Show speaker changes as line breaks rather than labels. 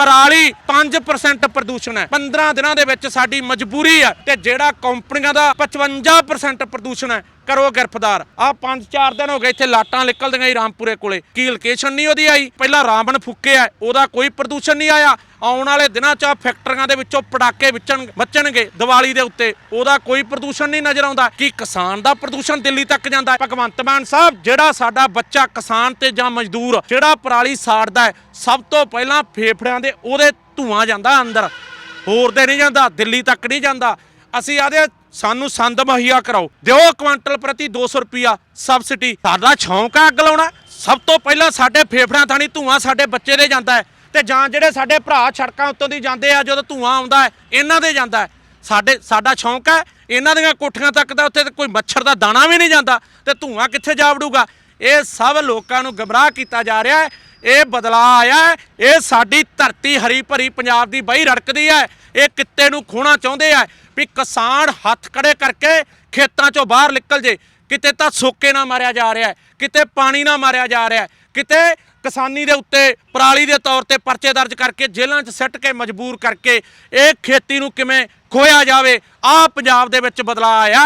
ਪਰਾਲੀ 5% ਪ੍ਰਦੂਸ਼ਣ ਹੈ। 15 ਦਿਨਾਂ ਦੇ ਵਿੱਚ ਸਾਡੀ ਮਜਬੂਰੀ ਹੈ ਤੇ ਜਿਹੜਾ ਕੰਪਨੀਆਂ ਦਾ 55% ਪ੍ਰਦੂਸ਼ਣ ਹੈ ਕਰੋ ਗ੍ਰਿਫ਼ਤਾਰ। ਆ 5-4 ਦਿਨ ਹੋ ਗਏ ਇੱਥੇ ਲਾਟਾਂ ਨਿਕਲਦੀਆਂ ਹੀ ਰਾਮਪੁਰੇ ਕੋਲੇ। ਕੀ ਲੋਕੇਸ਼ਨ ਨਹੀਂ ਉਹਦੀ ਆਈ? ਪਹਿਲਾਂ ਰਾਵਣ ਫੁੱਕਿਆ ਉਹਦਾ ਕੋਈ ਪ੍ਰਦੂਸ਼ਣ ਨਹੀਂ ਆਇਆ। ਆਉਣ ਵਾਲੇ ਦਿਨਾਂ 'ਚ ਫੈਕਟਰੀਆਂ ਦੇ ਵਿੱਚੋਂ ਪਟਾਕੇ ਵਿਚਣ ਬਚਣਗੇ ਦੀਵਾਲੀ ਦੇ ਉੱਤੇ। ਉਹਦਾ ਕੋਈ ਪ੍ਰਦੂਸ਼ਣ ਨਹੀਂ ਨਜ਼ਰ ਆਉਂਦਾ। ਕਿ ਕਿਸਾਨ ਦਾ ਪ੍ਰਦੂਸ਼ਣ ਦਿੱਲੀ ਤੱਕ ਜਾਂਦਾ ਭਗਵੰਤ ਮਾਨ ਸਾਹਿਬ, ਜਿਹੜਾ ਸਾਡਾ ਬੱਚਾ ਕਿਸਾਨ ਤੇ ਜਾਂ ਮਜ਼ਦੂਰ, ਜਿਹੜਾ ਪਰਾਲੀ ਸਾੜਦਾ ਹੈ, ਸਭ ਤੋਂ ਪਹਿਲਾਂ ਫੇਫੜਿਆਂ ਦੇ ਉਹਦੇ ਧੂਆਂ ਜਾਂਦਾ ਅੰਦਰ। ਹੋਰ ਦੇ ਨਹੀਂ ਜਾਂਦਾ, ਦਿੱਲੀ ਤੱਕ ਨਹੀਂ ਜਾਂਦਾ। ਅਸੀਂ ਆਦੇ ਸਾਨੂੰ ਸੰਦ ਮੁਹੱਈਆ ਕਰਾਓ। ਦਿਓ ਕੁਇੰਟਲ ਪ੍ਰਤੀ 200 ਰੁਪਿਆ ਸਬਸਿਡੀ। ਸਾਡਾ ਸ਼ੌਂਕ ਆ ਅੱਗ ਲਾਉਣਾ। ਸਭ ਤੋਂ ਪਹਿਲਾਂ ਸਾਡੇ ਫੇਫੜਿਆਂ ਥਾਣੀ ਧੂਆਂ ਸਾਡੇ ਬੱਚੇ ਦੇ ਜਾਂਦਾ ਹੈ। ਤੇ ਜਾਂ ਜਿਹੜੇ ਸਾਡੇ ਭਰਾ ਸੜਕਾਂ ਉੱਤੋਂ ਦੀ ਜਾਂਦੇ ਆ, ਜਦੋਂ ਧੂਆਂ ਆਉਂਦਾ ਹੈ, ਇਹਨਾਂ ਦੇ ਜਾਂਦਾ ਹੈ। ਸਾਡੇ, ਸਾਡਾ ਸ਼ੌਂਕ ਹੈ, ਇਹਨਾਂ ਦੀਆਂ ਕੋਠੀਆਂ ਤੱਕ ਤਾਂ ਉੱਥੇ ਕੋਈ ਮੱਛਰ ਦਾ ਦਾਣਾ ਵੀ ਨਹੀਂ ਜਾਂਦਾ। ਤੇ ਧੂਆਂ ਕਿੱਥੇ ਜਾ ਵੜੂਗਾ ਇਹ ਸਭ ਲੋਕਾਂ ਨੂੰ ਗਮਰਾਹ ਕੀਤਾ ਜਾ ਰਿਹਾ ਹੈ। ਇਹ ਬਦਲਾਅ ਆਇਆ ਇਹ ਸਾਡੀ ਧਰਤੀ ਹਰੀ ਭਰੀ ਪੰਜਾਬ ਦੀ ਬਈ ਰੜਕਦੀ ਹੈ। ਇਹ ਕਿੱਤੇ ਨੂੰ ਖੋਣਾ ਚਾਹੁੰਦੇ ਆ ਵੀ ਕਿਸਾਨ ਹੱਥ ਖੜੇ ਕਰਕੇ ਖੇਤਾਂ ਚੋਂ ਬਾਹਰ ਨਿਕਲ ਜੇ। ਕਿਤੇ ਤਾਂ ਸੋਕੇ ਨਾ ਮਾਰਿਆ ਜਾ ਰਿਹਾ ਕਿਤੇ ਪਾਣੀ ਨਾ ਮਾਰਿਆ ਜਾ ਰਿਹਾ ਕਿਤੇ ਕਿਸਾਨੀ ਦੇ ਉੱਤੇ, ਪਰਾਲੀ ਦੇ ਤੌਰ ਤੇ ਪਰਚੇ ਦਰਜ ਕਰਕੇ ਜੇਲ੍ਹਾਂ 'ਚ ਸਿੱਟ ਕੇ ਮਜਬੂਰ ਕਰਕੇ ਇਹ ਖੇਤੀ ਨੂੰ ਕਿਵੇਂ ਖੋਇਆ ਜਾਵੇ, ਆਹ ਪੰਜਾਬ ਦੇ ਵਿੱਚ ਬਦਲਾਅ ਆਇਆ